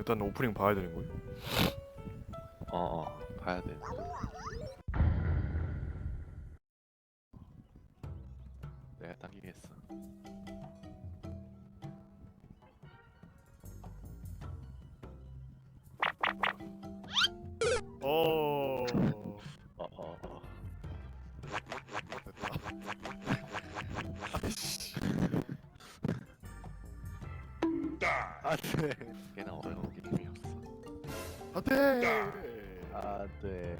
일단 오프닝 봐야 되는 거예요? 어, 어 봐야 돼. 내가 당기겠어. 어. 어, 어, 어. 아, 네. 어 아, 네.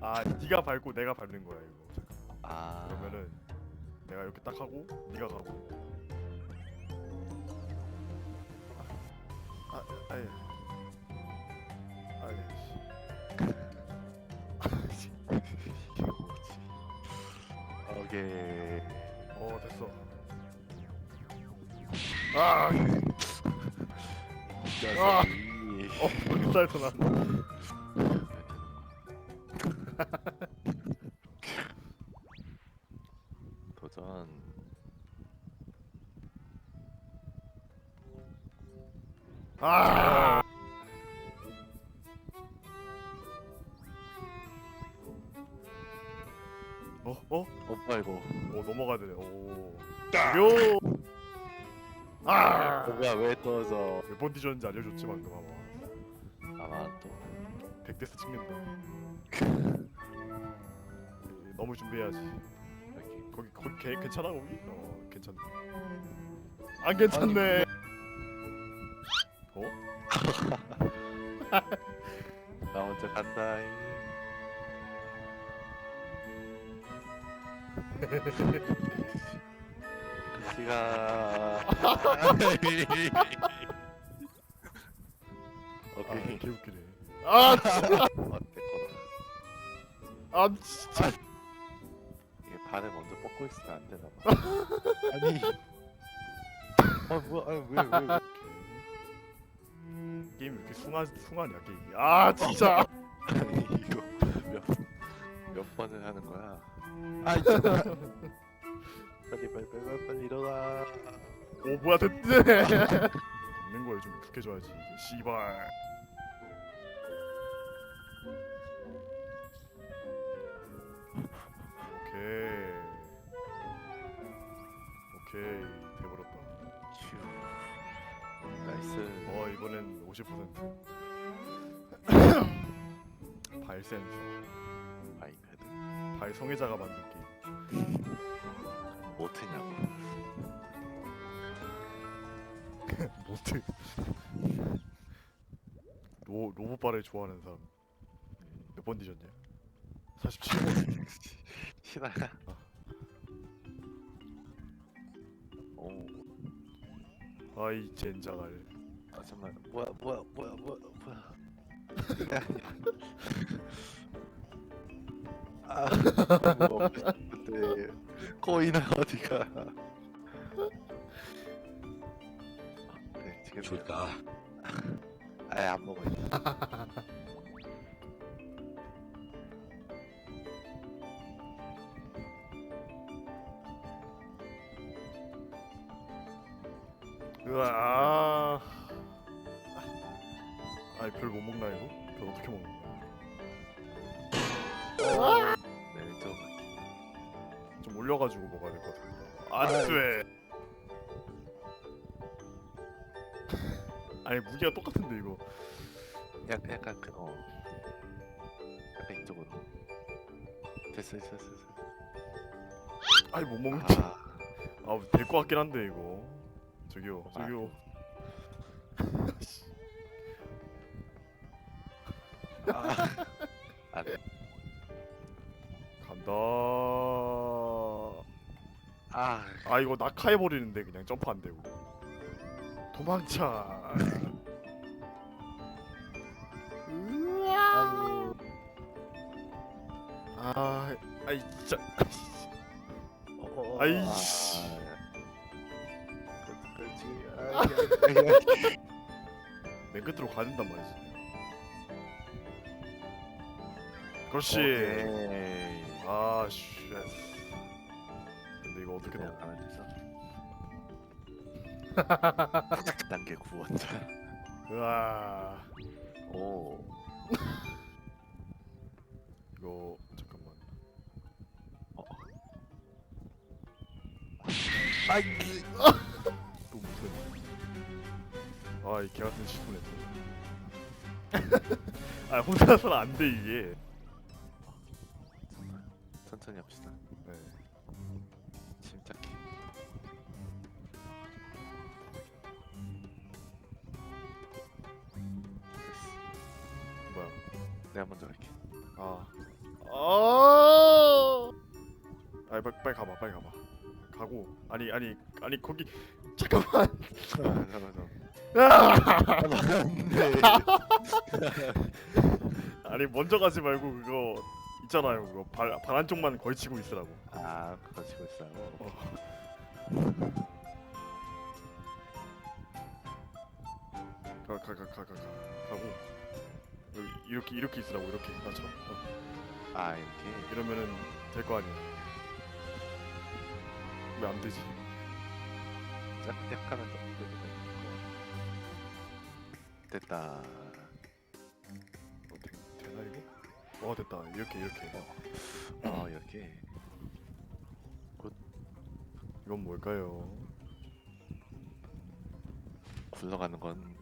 아, 네가 밟고 내가 밟는 거야 이거. 잠깐. 아, 그러면은 내가 이렇게 딱 하고 네가 가고. 아, 아예. 아예. 뭐지? 오케이. 어 됐어. 아, 아! 이어 닭살도 나. 도전. 아. 어, 어, 오빠 이거. 오 넘어가야 되네. 오. 요. 아. 뭐야 왜 떠서? 몇번 뒤졌는지 알려줬지 방금 아마. 아마 또. 백대스 찍는다. 너무 준비해야지. 이렇게. 거기 거기 개, 괜찮아 거기? 어 괜찮네. 안 괜찮네. 어? 나 먼저 간다. 아 오케이. 개웃기네. 아, 어때 거다. 아 진짜. 이게 발을 먼저 뻗고 있으면 안 되나 봐. 아니. 아 뭐야? 아니 왜 왜? 왜? 게임 왜 이렇게 숭하 숭하냐 게임이. 아 진짜. 아니 이거 몇 몇 번을 하는 거야? 아 있잖아. 빨리 빨리 빨리 빨리, 빨리 일어나. 오 뭐야 됐네. 있는 거에 좀 익숙해져야지. 이게 씨발. 오케이. 오케이 돼버렸다. 휴. 나이스. 어 이번엔 50%. 발 센서. 아이패드. 발 성애자가 만든 게임. 뭐 트냐고. 모트. 로 로봇발을 좋아하는 사람. 몇 번 뒤졌냐? 47번. 신하야. 오. 아이 젠장할. 아 잠만. 뭐야 뭐야 뭐야 뭐야 뭐야. 아. 뭐 없는데 코인은 어디가? 네 지금 줄까? 아예 안 먹어. 이제. 으아. 좀 올려가지고 먹어야 될 것 같은데. 안 돼. 아니 무게가 똑같은데 이거. 약간 약간 그 어. 약간 이쪽으로. 됐어 됐어 됐어. 됐어. 아니 못 먹는지. 아. 아될 것 같긴 한데 이거. 저기요 아. 저기요. 아. 아 네. 간다. 아. 아 이거 낙하해 버리는데 그냥 점프 안 되고. 도망쳐. 으아. 아, 아이 진짜. 어, 어, 아이씨. 아, 그렇지. 아이, 아이, 아이. 맨 끝으로 가는단 말이지. 그렇지. 오케이. 아, 쉣. 어떻게 그냥 넣어? 가면 되죠. 단계 구원자. 으아 오. 이거 잠깐만 아이. 또 무슨 아이 개 같은 시도네 아 혼자서는 안돼 이게 천천히 합시다. 내가 먼저 갈게. 아. 아. 아니 빨리, 빨리 가봐 빨리 가봐 가고 아니 아니 아니 거기 잠깐만 잠깐만. 아! 네. 아니 먼저 가지 말고 그거 있잖아요 그거 발, 발 한쪽만 걸치고 있으라고 아, 그거 치고 있어요. 가가 가 가 가 가 가 고 여기 이렇게 이렇게 있으라고 이렇게 나처럼 어, 아, 이렇게. 이러면은 될 거 아니야 왜 안 되지 짝, 약하면 더 되는 거. 됐다. 어, 되, 되나 이거 어 됐다 이렇게 이렇게 어, 이렇게. 이건 뭘까요 굴러가는 건가?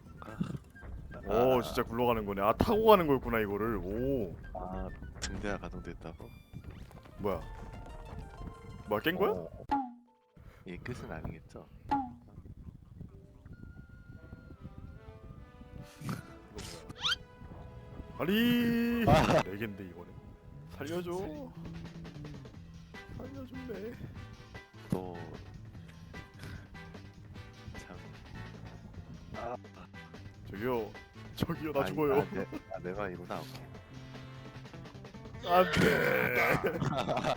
오 진짜 굴러가는 거네 아 타고 가는 거였구나 이거를. 오. 아, 등대가 가동됐다고? 뭐야? 뭐야 깬 거야? 어. 이게 끝은 아니겠죠? 아니. 아. 네 이거는. 살려줘. 살려줄래? 또. 참. 아, 저기요 저기요 나 아, 죽어요. 아, 내, 아, 내가 이구나. 오케이. 안돼.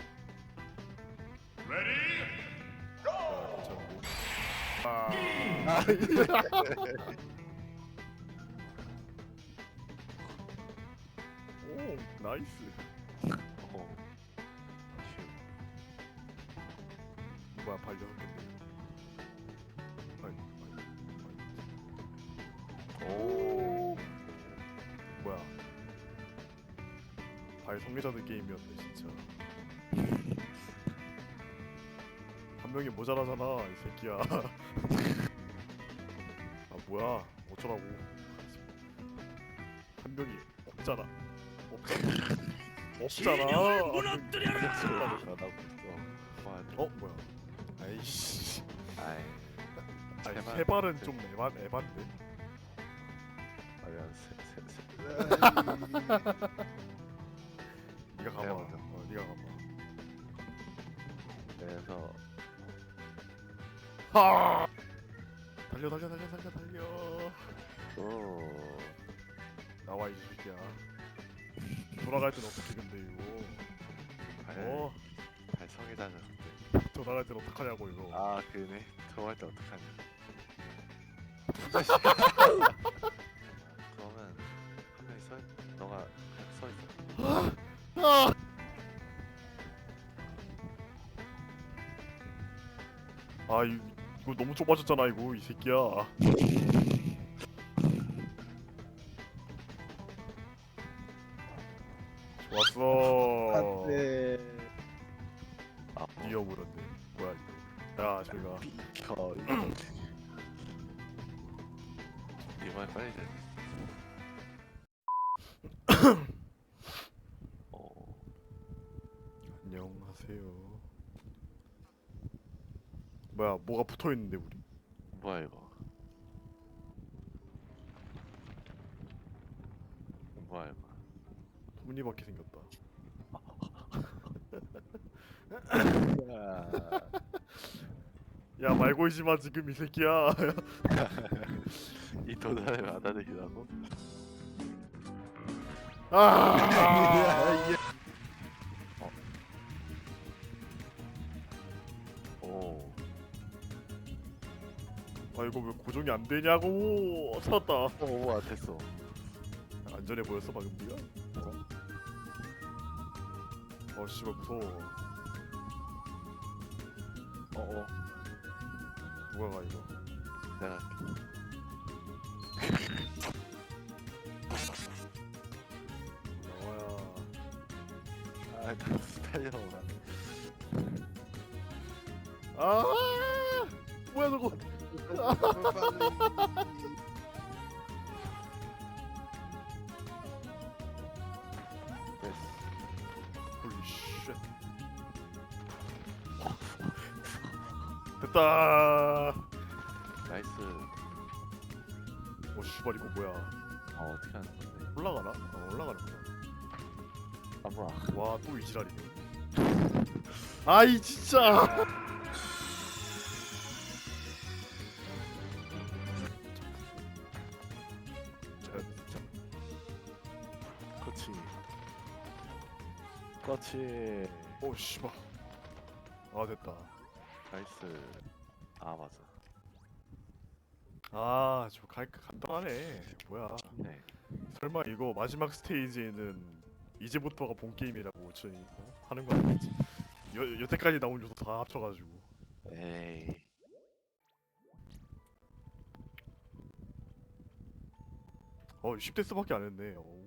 아, 오 나이스. 어. 뭐야 발 여섯 개인 발 성애자들 게임이었네 진짜. 한 명이 모자라잖아 이 새끼야. 아 뭐야? 어쩌라고. 한 명이 없잖아. 없잖아. 없잖아 한 명이 소리가 나고 있어. 와, 어 뭐야? 아이씨. 아이. 아니 제발. 세 발은 좀 에반 에반데. 아니야, 세, 세, 세. 네가 가봐 내가 먼저. 어 네가 가봐 그래서 하 달려 달려 달려 달려 달려 또 나와 이 새끼야 돌아갈 땐 어떻게 근데 이거 발, 어 발성이다 녀석들. 돌아갈 땐 어떡하냐고 이거 아, 그네. 저할 때 어떡하냐. 그러면 한 명이 서, 있- 너가 서 있어. 아! 아 이, 이거 너무 좁아졌잖아 이거 이 새끼야 좋았어 아, 뛰어버렸네 뭐야 이거 야 저희가 비켜. 이번에 빨리 돼. 어, 안녕하세요 뭐야 뭐가 붙어있는데 우리 뭐야 이거? 뭐야 이거? 톱니바퀴 생겼다 야말 걸지 마 지금 이 새끼야 이 도전을 받아들이라고? 아 오, 이거 왜 고정이 안 되냐고 살았다 오, 와 됐어. 안전해 보였어 방금 네가? 어 씨발 무서워 어, 어. 누가 가 이거 내가 할게. 나와야 아, 나 스타일러. 아 뭐야 저거 쉣 됐다 나이스. 어 씨발 이거 뭐야 아 어떻게 하는 건데? 올라가나? 어 올라가는구나 아브라. 와또 이 지랄이네 아이 진짜 그렇지. 오 씨발 아 됐다 나이스. 아 맞아. 아저 간단하네 뭐야 네. 설마 이거 마지막 스테이지에는 이제부터가 본 게임이라고 저희 어? 하는 거 아니겠지? 여, 여태까지 나온 요소 다 합쳐가지고 에이. 어 10대 스밖에 안 했네 오.